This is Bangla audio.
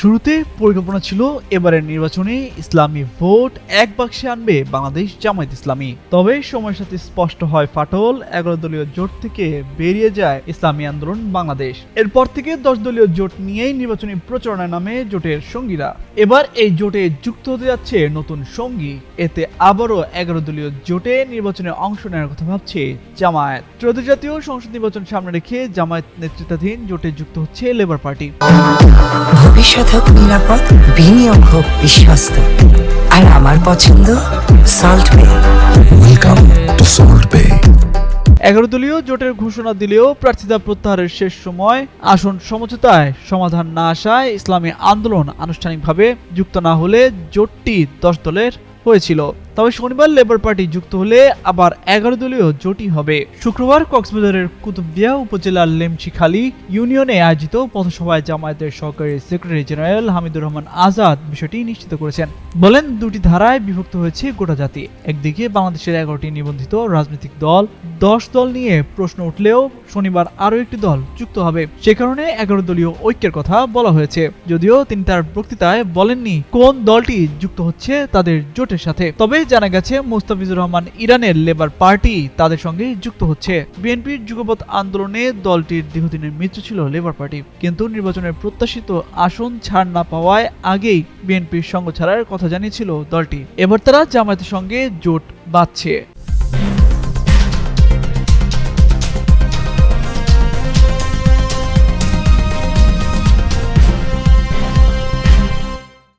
শুরুতে পরিকল্পনা ছিল এবারের নির্বাচনে ইসলামী ভোট এক বাক্সে আনবে বাংলাদেশ জামায়াত ইসলামী। তবে সময়ের সাথে স্পষ্ট হয় ফাটল, এগারো দলীয় জোট থেকে বেরিয়ে যায় ইসলামী আন্দোলন বাংলাদেশ। এরপর থেকে দশ দলীয় জোট নিয়েই নির্বাচনী প্রচারণায় নামে জোটের সঙ্গীরা। এবার এই জোটে যুক্ত হতে যাচ্ছে নতুন সঙ্গী। এতে আবারও এগারো দলীয় জোটে নির্বাচনে অংশ নেওয়ার কথা ভাবছে জামায়াত। ত্রয়োদশ জাতীয় সংসদ নির্বাচন সামনে রেখে জামায়াত নেতৃত্বাধীন জোটে যুক্ত হচ্ছে লেবার পার্টি। ভবিষ্যৎ হোক নিরাপদ বিনিয়োগ হোক বিশ্বস্ত। আর আমার পছন্দ সল্ট বে ওয়েলকাম টু সল্ট বে এগারো দলীয় জোটের ঘোষণা দিলেও প্রার্থিতা প্রত্যাহারের শেষ সময় আসন সমঝোতায় সমাধান না আসায় ইসলামী আন্দোলন আনুষ্ঠানিকভাবে যুক্ত না হলে জোটটি দশ দলের হয়েছিল। তবে শনিবার লেবার পার্টি যুক্ত হলে আবার এগারো দলীয় জোটই হবে। শুক্রবার কক্সবাজারের কুতুবদিয়া উপজেলার লেমচিখালী ইউনিয়নে আয়োজিত পথসভায় জামায়াতের সহকারী সেক্রেটারি জেনারেল হামিদুর রহমান আজাদ বিষয়টি নিশ্চিত করেছেন। বলেন, দুটি ধারায় বিভক্ত হয়েছে গোটা জাতি। একদিকে বাংলাদেশের এগারোটি নিবন্ধিত রাজনৈতিক দল, দশ দল নিয়ে প্রশ্ন উঠলেও শনিবার আরও একটি দল যুক্ত হবে। সে কারণে এগারো দলীয় ঐক্যের কথা বলা হয়েছে। যদিও তিনি তার বক্তৃতায় বলেননি কোন দলটি যুক্ত হচ্ছে তাদের জোটের সাথে। তবে জানা গেছে, মুস্তাফিজুর রহমান ইরানের লেবার পার্টি তাদের সঙ্গে যুক্ত হচ্ছে। বিএনপির যুগপৎ আন্দোলনে দলটির দীর্ঘদিনের মিত্র ছিল লেবার পার্টি। কিন্তু নির্বাচনের প্রত্যাশিত আসন ছাড় না পাওয়ায় আগেই বিএনপির সঙ্গ ছাড়ার কথা জানিয়েছিল দলটি। এবার তারা জামায়াতের সঙ্গে জোট বাঁধছে।